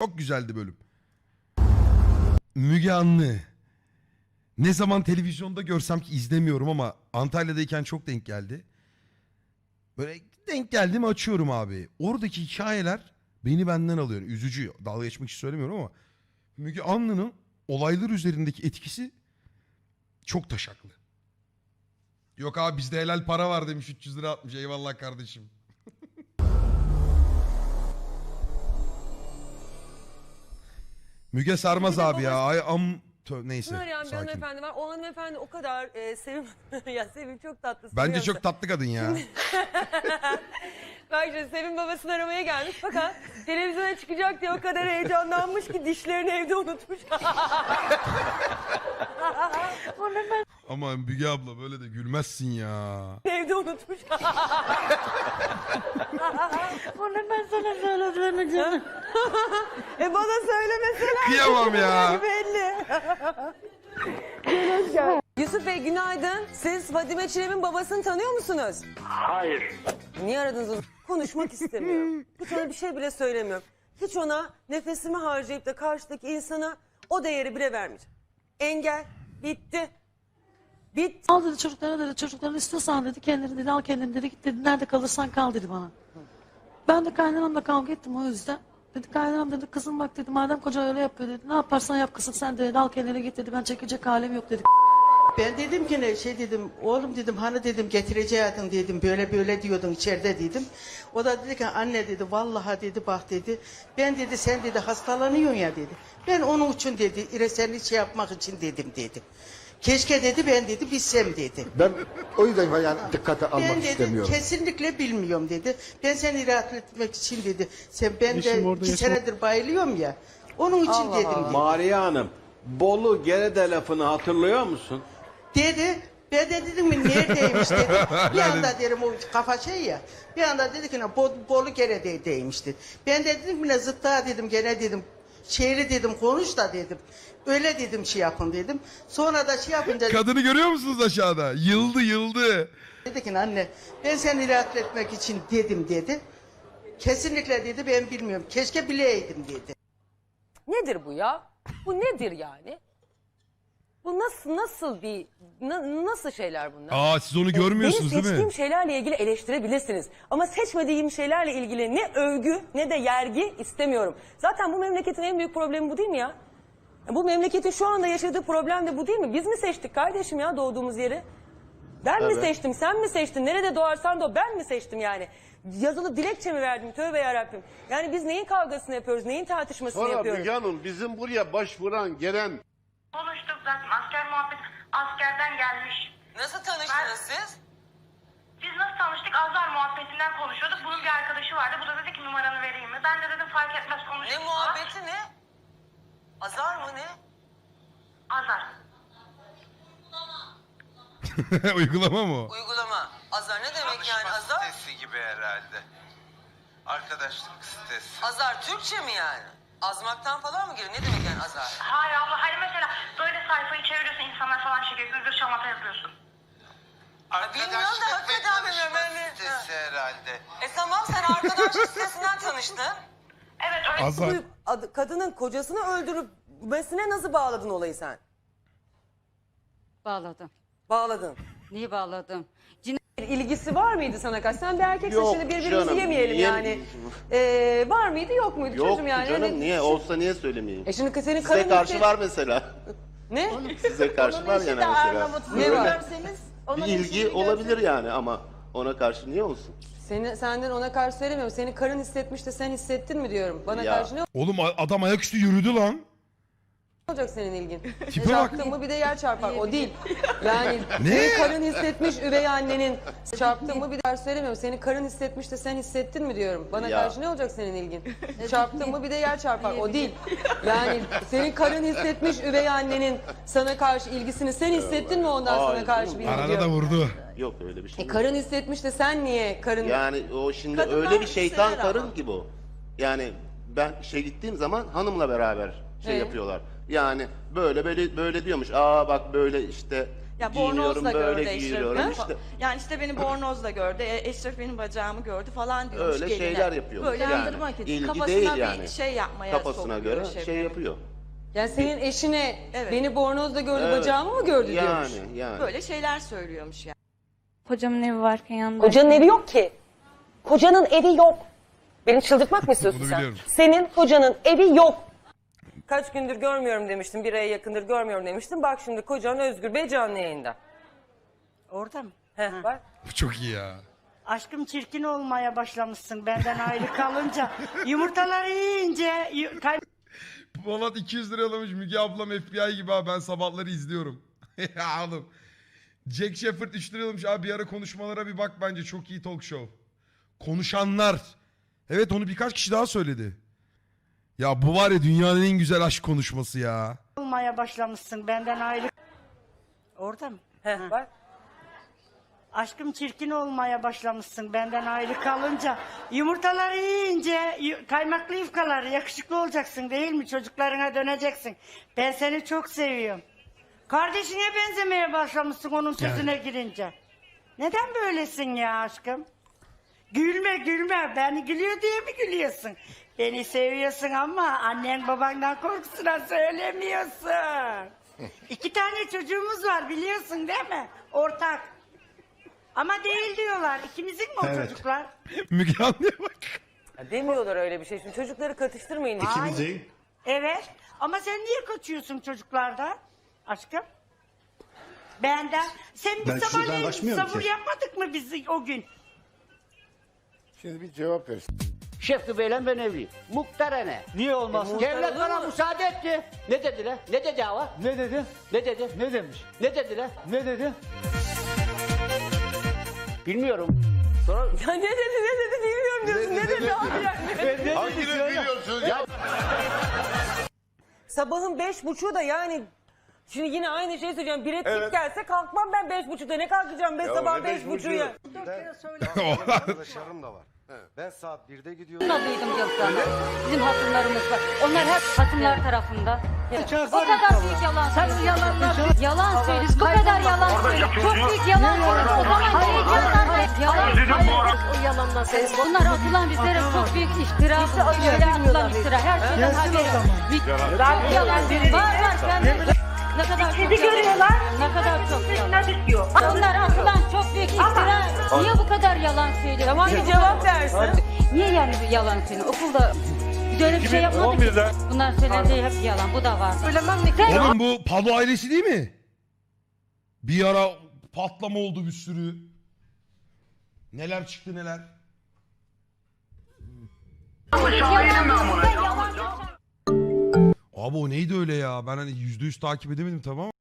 Çok güzeldi bölüm. Müge Anlı. Ne zaman televizyonda görsem ki izlemiyorum ama Antalya'dayken çok denk geldi. Böyle denk geldi mi açıyorum abi. Oradaki hikayeler beni benden alıyor. Üzücü. Dalga geçmek için söylemiyorum ama Müge Anlı'nın olaylar üzerindeki etkisi çok taşaklı. Yok abi bizde helal para var demiş 300 lira atmış. Eyvallah kardeşim. Müge Sarmaz abi ya. Ay am Tö- neyse. Bunu arayan bir Sakin. hanımefendi var. O hanımefendi o kadar e, sevim... ya Sevim çok tatlı. Bence seviyorum çok tatlı kadın ya. Bak şimdi Sevim babasını aramaya gelmiş fakat televizyona çıkacak diye o kadar heyecanlanmış ki dişlerini evde unutmuş. Ama Müge abla böyle de gülmezsin ya. evde unutmuş. Onu ben sana söyledim e bana söylemeseler. Kıyamam ya. Belli. Yusuf Bey günaydın. Siz Fadime Çilem'in babasını tanıyor musunuz? Hayır. Niye aradınız onu? Konuşmak istemiyorum. Hiç ona bir şey bile söylemiyorum. Hiç ona nefesimi harcayıp da karşıdaki insana o değeri bile vermeyeceğim. Engel. Bitti. Bitti. Al dedi çocuklara dedi çocukların istiyorsan dedi kendini dedi al kendini dedi git dedi nerede kalırsan kal dedi bana. Ben de kaynanamla kavga ettim o yüzden. Dedi kaynanam dedi kızım bak dedi madem koca öyle yapıyor dedi ne yaparsan yap kızım sen dedi al kendine git dedi ben çekecek halim yok dedi. Ben dedim ki ne şey dedim oğlum dedim hani dedim getireceydin dedim böyle böyle diyordun içeride dedim. O da dedi ki anne dedi vallahi dedi bak dedi ben dedi sen dedi hastalanıyorsun ya dedi. Ben onun için dedi iresenli şey yapmak için dedim dedi. Keşke dedi ben dedi bilsem dedi. Ben o yüzden yani dikkate almak Ben dedi istemiyorum. kesinlikle bilmiyorum dedi. Ben seni rahat etmek için dedi. Sen ben de orada iki yaşam- senedir bayılıyorum ya. Onun için Allah dedim. Allah. dedi. Mariya Hanım, Bolu Gerede lafını hatırlıyor musun? Dedi. Ben de dedim mi neredeymiş dedi. Bir anda derim o kafa şey ya. Bir anda dedi ki ne Bo- Bolu Gerede'deymiş dedi. Ben de dedim ki ne zıtta dedim gene dedim. Şehri dedim konuş da dedim. Öyle dedim şey yapın dedim. Sonra da şey yapınca Kadını görüyor musunuz aşağıda? Yıldı yıldı. dedi ki anne ben seni rahat etmek için dedim dedi. Kesinlikle dedi ben bilmiyorum. Keşke bileydim dedi. Nedir bu ya? Bu nedir yani? Bu nasıl nasıl bir na- nasıl şeyler bunlar? Aa siz onu görmüyorsunuz Benim değil seçtiğim mi? şeylerle ilgili eleştirebilirsiniz. Ama seçmediğim şeylerle ilgili ne övgü ne de yergi istemiyorum. Zaten bu memleketin en büyük problemi bu değil mi ya? Bu memleketin şu anda yaşadığı problem de bu değil mi? Biz mi seçtik kardeşim ya doğduğumuz yeri? Ben mi seçtim, sen mi seçtin? Nerede doğarsan doğ, ben mi seçtim yani? Yazılı dilekçe mi verdim? Tövbe yarabbim. Yani biz neyin kavgasını yapıyoruz, neyin tartışmasını Sonra yapıyoruz? Müge Hanım bizim buraya başvuran gelen zaten asker muhabbet askerden gelmiş. Nasıl tanıştınız siz? Biz nasıl tanıştık? Azar muhabbetinden konuşuyorduk. Bunun bir arkadaşı vardı. Bu da dedi ki numaranı vereyim mi? Ben de dedim fark etmez konuştuk. Ne muhabbeti ne? Azar mı ne? Azar. Uygulama mı? Uygulama. Azar ne demek yani azar? sitesi gibi herhalde. Arkadaşlık sitesi. Azar Türkçe mi yani? Azmaktan falan mı geliyor? Ne demek yani azar? Hayır abla. Hani mesela böyle sayfayı çeviriyorsun şey gırgır şamata yapıyorsun. bilmiyorum da hakikaten bilmiyorum. Ben de- sitesi herhalde. E tamam sen arkadaşlık sitesinden tanıştın. Evet öyle. Azar. Ad- kadının kocasını öldürmesine nasıl bağladın olayı sen? Bağladım. Bağladın. Niye bağladım? Bir ilgisi var mıydı sana karşı? Sen bir erkeksin Yok şimdi birbirimizi canım, yemeyelim niye- yani. Ee, var mıydı yok muydu yok çocuğum yani? canım Hani- niye olsa niye söylemeyeyim? E şimdi senin Size karın karşı gitti- var mesela. Ne? Size karşı var yani mesela. Ne var? Onun Bir ilgi olabilir yani ama ona karşı niye olsun? Seni, senden ona karşı söylemiyorum. Senin karın hissetmiş de sen hissettin mi diyorum. Bana Ya. karşı ne Oğlum a- adam ayaküstü yürüdü lan. Olacak senin ilgin? Tipe bak. Çarptın mı bir de yer çarpar. O değil. Yani Ne? senin karın hissetmiş üvey annenin. Çarptın mı bir de söylemiyorum. Senin karın hissetmiş de sen hissettin mi diyorum. Bana Ya. karşı ne olacak senin ilgin? Çarptın mı bir de yer çarpar. O değil. Yani senin karın hissetmiş üvey annenin sana karşı ilgisini sen hissettin mi ondan sana Hayır, karşı canım. bir ilgi Arada da vurdu. Yok öyle bir şey. E, yok. karın hissetmiş de sen niye karın... Yani o şimdi Kadınlar öyle bir şeytan sever karın ama. gibi o. Yani ben işe gittiğim zaman hanımla beraber şey Ee? yapıyorlar. Yani böyle böyle böyle diyormuş. Aa bak böyle işte Ya giyiniyorum, bornozla böyle gördü giyiniyorum Eşref'i. işte. Yani işte beni bornozla gördü. e, Eşref benim bacağımı gördü falan diyormuş Öyle geline. şeyler yapıyor. Böyle yani. yandırmak için. İlgi Kafasına değil bir yani. şey yapmaya Kafasına sokuyor göre Şebnem'in. şey yapıyor. Yani senin eşine Evet. beni bornozda gördü Evet. bacağımı mı gördü diyormuş. Yani yani. Böyle şeyler söylüyormuş yani. Kocamın evi varken yanında. Kocanın evi yok ki. Kocanın evi yok. Beni çıldırtmak mı istiyorsun Bunu sen? biliyorum. Senin kocanın evi yok. Kaç gündür görmüyorum demiştim. Bir aya yakındır görmüyorum demiştim. Bak şimdi kocan Özgür Bey canlı yayında. Orada mı? Heh, bak. Bu çok iyi ya. Aşkım çirkin olmaya başlamışsın benden ayrı kalınca. Yumurtaları yiyince y- kay- Polat 200 lira yollamış. Müge ablam FBI gibi abi ben sabahları izliyorum. ya oğlum. Jack Shepard 3 lira yollamış. Abi bir ara konuşmalara bir bak bence çok iyi talk show. Konuşanlar. Evet onu birkaç kişi daha söyledi. Ya bu var ya dünyanın en güzel aşk konuşması ya. olmaya başlamışsın benden ayrı. Orada mı? Heh, bak. Aşkım çirkin olmaya başlamışsın benden ayrı kalınca. Yumurtaları yiyince kaymaklı yufkaları yakışıklı olacaksın değil mi? Çocuklarına döneceksin. Ben seni çok seviyorum. Kardeşine benzemeye başlamışsın onun sözüne girince. Neden böylesin ya aşkım? Gülme gülme. Beni gülüyor diye mi gülüyorsun? Beni seviyorsun ama annen babandan korkusuna söylemiyorsun. İki tane çocuğumuz var biliyorsun değil mi? Ortak. Ama değil diyorlar. İkimizin mi o çocuklar? Müge Anlı'ya bak. Ya demiyorlar öyle bir şey. Şimdi çocukları katıştırmayın. Hayır. Evet. Ama sen niye kaçıyorsun çocuklardan? Aşkım? Benden. Sen bir sabahleyin sabır yapmadık mı biz o gün? Şimdi bir cevap ver. Şefki Bey'le ben evliyim. Muhtara ne? Niye olmaz? Devlet bana müsaade etti. Ne dediler? Ne dedi hava? Ne dedi? Ne dedi? Ne demiş? Ne dediler? Ne dedi? Bilmiyorum. Sonra Ya ne dedi ne dedi bilmiyorum diyorsun. Ne, dedi abi ya? Ne- Hanginiz biliyorsunuz ya? Sabahın beş buçuğu da yani Şimdi yine aynı şeyi söyleyeceğim. Bir etik gelse kalkmam ben beş buçukta. Ne kalkacağım ben sabah beş buçuğu ya. Arkadaşlarım da var. Ben saat 1'de gidiyorum. duydum yoksa. Bizim hasımlarımız var. Onlar hep hasımlar tarafında. O kadar büyük yalan Sen yalanlar Yalan söylüyorsun. Bu kadar yalan söylüyorsun. Çok büyük yalan söylüyorsun. O zaman gerekiyorlar. Yalan. O yalandan Bunlar atılan bizlere çok büyük iftira. Böyle atılan iftira. Her şeyden haberi var. Yalan var var. Sen ne kadar çok yalan. Ne kadar çok yalan. Bunlar atılan çok büyük iftira. Niye bu kadar yalan söylüyorsun? Tamam bir cevap versin. Niye yani bir yalan söylüyorsun? Okulda biz öyle bir şey yapmadık ki. Bunlar söylediği hep yalan. Bu da var. Söylemem mi? Oğlum bu Pablo ailesi değil mi? Bir ara patlama oldu bir sürü. Neler çıktı neler. Abi o neydi öyle ya? Ben hani yüzde yüz takip edemedim tamam ama.